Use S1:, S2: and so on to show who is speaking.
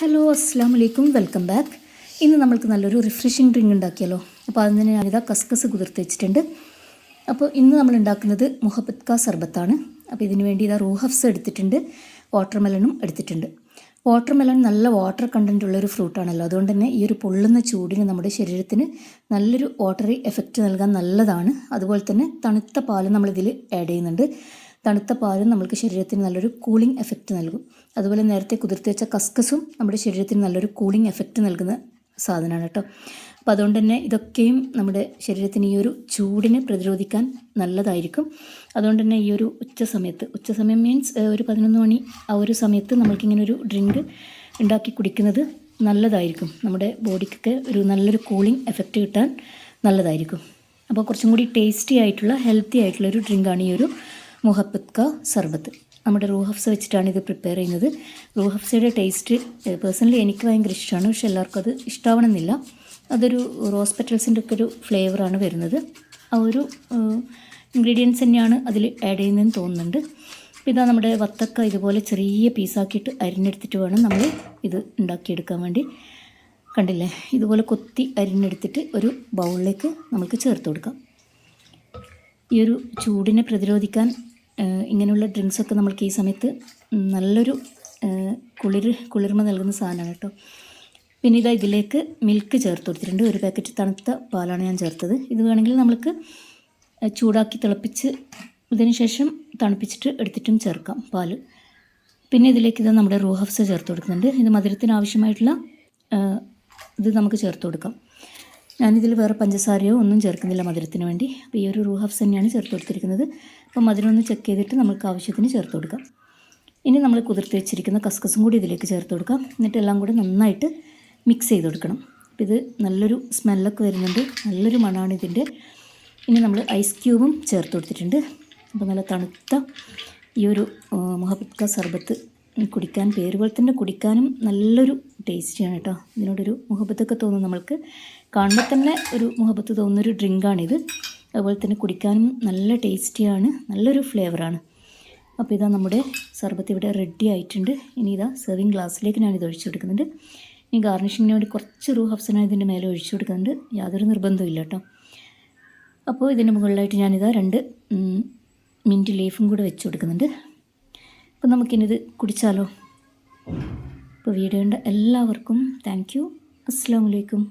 S1: Hello അസ്സാം വലൈക്കും welcome back ഇന്ന് നമ്മൾക്ക് നല്ലൊരു റിഫ്രഷിങ് ഡ്രിങ്ക് ഉണ്ടാക്കിയല്ലോ അപ്പോൾ അതിന് ഞാനിതാ കസ്കസ് കുതിർത്ത് വെച്ചിട്ടുണ്ട്. അപ്പോൾ ഇന്ന് നമ്മൾ ഉണ്ടാക്കുന്നത് മുഹബത്ത് കാ സർബത്താണ്. അപ്പോൾ ഇതിന് വേണ്ടി ഇതാ റൂഹഫ്സ് എടുത്തിട്ടുണ്ട്. വാട്ടർ മെലണും എടുത്തിട്ടുണ്ട് വാട്ടർ മെലൺ നല്ല വാട്ടർ കണ്ടന്റ് ഉള്ളൊരു ഫ്രൂട്ടാണല്ലോ അതുകൊണ്ട് തന്നെ ഈ ഒരു പൊള്ളുന്ന ചൂടിന് നമ്മുടെ ശരീരത്തിന് നല്ലൊരു വാട്ടറി എഫക്റ്റ് നൽകാൻ നല്ലതാണ്. അതുപോലെ തന്നെ തണുത്ത പാലും നമ്മളിതിൽ ആഡ് ചെയ്യുന്നുണ്ട്. തണുത്ത പാലും നമ്മൾക്ക് ശരീരത്തിന് നല്ലൊരു കൂളിംഗ് എഫക്റ്റ് നൽകും. അതുപോലെ നേരത്തെ കുതിർത്ത് വെച്ച കസ്കസും നമ്മുടെ ശരീരത്തിന് നല്ലൊരു കൂളിംഗ് എഫക്റ്റ് നൽകുന്ന സാധനമാണ് കേട്ടോ. അപ്പോൾ അതുകൊണ്ട് തന്നെ ഇതൊക്കെയും നമ്മുടെ ശരീരത്തിന് ഈ ഒരു ചൂടിനെ പ്രതിരോധിക്കാൻ നല്ലതായിരിക്കും. അതുകൊണ്ട് തന്നെ ഈ ഒരു ഉച്ച സമയത്ത് ഉച്ച സമയം മീൻസ് ഒരു പതിനൊന്ന് മണി ആ ഒരു സമയത്ത് നമ്മൾക്കിങ്ങനെ ഒരു ഡ്രിങ്ക് ഉണ്ടാക്കി കുടിക്കുന്നത് നല്ലതായിരിക്കും. നമ്മുടെ ബോഡിക്കൊക്കെ ഒരു നല്ലൊരു കൂളിംഗ് എഫക്റ്റ് കിട്ടാൻ നല്ലതായിരിക്കും. അപ്പോൾ കുറച്ചും കൂടി ടേസ്റ്റി ആയിട്ടുള്ള ഹെൽത്തി ആയിട്ടുള്ള ഒരു ഡ്രിങ്കാണ് ഈ ഒരു മുഹബത്ത് ക സർബത്ത്. നമ്മുടെ റൂഹഫ്സ വെച്ചിട്ടാണ് ഇത് പ്രിപ്പയർ ചെയ്യുന്നത്. റൂഹഫ്സയുടെ ടേസ്റ്റ് പേഴ്സണലി എനിക്ക് ഭയങ്കര ഇഷ്ടമാണ് പക്ഷെ എല്ലാവർക്കും അത് ഇഷ്ടമാവണമെന്നില്ല അതൊരു റോസ് പെറ്റൽസിന്റെ ഒക്കെ ഒരു ഫ്ലേവറാണ് വരുന്നത്. ആ ഒരു ഇൻഗ്രീഡിയൻസ് തന്നെയാണ് അതിൽ ആഡ് ചെയ്യുന്നതെന്ന് തോന്നുന്നുണ്ട്. അപ്പോൾ ഇതാ നമ്മുടെ വത്തക്ക ഇതുപോലെ ചെറിയ പീസാക്കിയിട്ട് അരിഞ്ഞെടുത്തിട്ട് വേണം നമ്മൾ ഇത് ഉണ്ടാക്കിയെടുക്കാൻ വേണ്ടി. കണ്ടില്ലേ? ഇതുപോലെ കൊത്തി അരിഞ്ഞെടുത്തിട്ട് ഒരു ബൗളിലേക്ക് നമുക്ക് ചേർത്ത് കൊടുക്കാം. ഈ ഒരു ചൂടിനെ പ്രതിരോധിക്കാൻ ഇങ്ങനെയുള്ള ഡ്രിങ്ക്സൊക്കെ നമ്മൾക്ക് ഈ സമയത്ത് നല്ലൊരു കുളിർ കുളിർമ നൽകുന്ന സാധനമാണ് കേട്ടോ. പിന്നെ ഇതാ ഇതിലേക്ക് മിൽക്ക് ചേർത്ത് കൊടുത്തിട്ടുണ്ട്. ഒരു പാക്കറ്റ് തണുത്ത പാലാണ് ഞാൻ ചേർത്തത്. ഇത് വേണമെങ്കിൽ നമ്മൾക്ക് ചൂടാക്കി തിളപ്പിച്ച് ഇതിന് ശേഷം തണുപ്പിച്ചിട്ട് എടുത്തിട്ടും ചേർക്കാം പാൽ പിന്നെ ഇതിലേക്ക് ഇത് നമ്മുടെ റൂഹഫ്സ് ചേർത്ത് കൊടുക്കുന്നുണ്ട്. ഇത് മധുരത്തിന് ആവശ്യമായിട്ടുള്ള ഇത് നമുക്ക് ചേർത്ത് കൊടുക്കാം. ഞാനിതിൽ വേറെ പഞ്ചസാരയോ ഒന്നും ചേർക്കുന്നില്ല മധുരത്തിന് വേണ്ടി. അപ്പോൾ ഈ ഒരു റൂ ഹഫ്സ് തന്നെയാണ് ചേർത്ത് കൊടുത്തിരിക്കുന്നത്. അപ്പോൾ മധുരം ഒന്ന് ചെക്ക് ചെയ്തിട്ട് നമുക്ക് ആവശ്യത്തിന് ചേർത്ത് കൊടുക്കാം. ഇനി നമ്മൾ കുതിർത്ത് വെച്ചിരിക്കുന്ന കസ്കസും കൂടി ഇതിലേക്ക് ചേർത്ത് കൊടുക്കാം. എന്നിട്ട് എല്ലാം കൂടി നന്നായിട്ട് മിക്സ് ചെയ്ത് കൊടുക്കണം. ഇത് നല്ലൊരു സ്മെല്ലൊക്കെ വരുന്നുണ്ട്. നല്ലൊരു മണമാണ് ഇതിന്റെ. ഇനി നമ്മൾ ഐസ് ക്യൂബും ചേർത്ത് കൊടുത്തിട്ടുണ്ട്. അപ്പോൾ നല്ല തണുത്ത ഈ ഒരു മുഹബത്ത് സർബത്ത് കുടിക്കാൻ പേരുപോലെ തന്നെ കുടിക്കാനും നല്ലൊരു ടേസ്റ്റിയാണ് കേട്ടോ. ഇതിനോടൊരു മുഹബത്തൊക്കെ തോന്നും നമ്മൾക്ക്. കാണുമ്പോൾ തന്നെ ഒരു മുഹബത്ത് തോന്നുന്നൊരു ഡ്രിങ്കാണിത് അതുപോലെ തന്നെ കുടിക്കാനും നല്ല ടേസ്റ്റിയാണ് നല്ലൊരു ഫ്ലേവറാണ് അപ്പോൾ ഇതാ നമ്മുടെ സർബത്ത് ഇവിടെ റെഡി ആയിട്ടുണ്ട്. ഇനി ഇതാ സെർവിങ് ഗ്ലാസ്സിലേക്ക് ഞാനിത് ഒഴിച്ചു കൊടുക്കുന്നുണ്ട്. ഇനി ഗാർണിഷിങ്ങിന് വേണ്ടി കുറച്ച് റൂ ഹഫ്സന ഇതിന്റെ മേലെ ഒഴിച്ചു കൊടുക്കുന്നുണ്ട്. യാതൊരു നിർബന്ധവും കേട്ടോ. അപ്പോൾ ഇതിന്റെ മുകളിലായിട്ട് ഞാനിതാ രണ്ട് മിന്റ് ലീഫും കൂടെ വെച്ച് കൊടുക്കുന്നുണ്ട്. അപ്പോൾ നമുക്കിനിത് കുടിച്ചാലോ? അപ്പോൾ വീഡിയോ എല്ലാവർക്കും താങ്ക് യു. അസ്സാം വലൈക്കും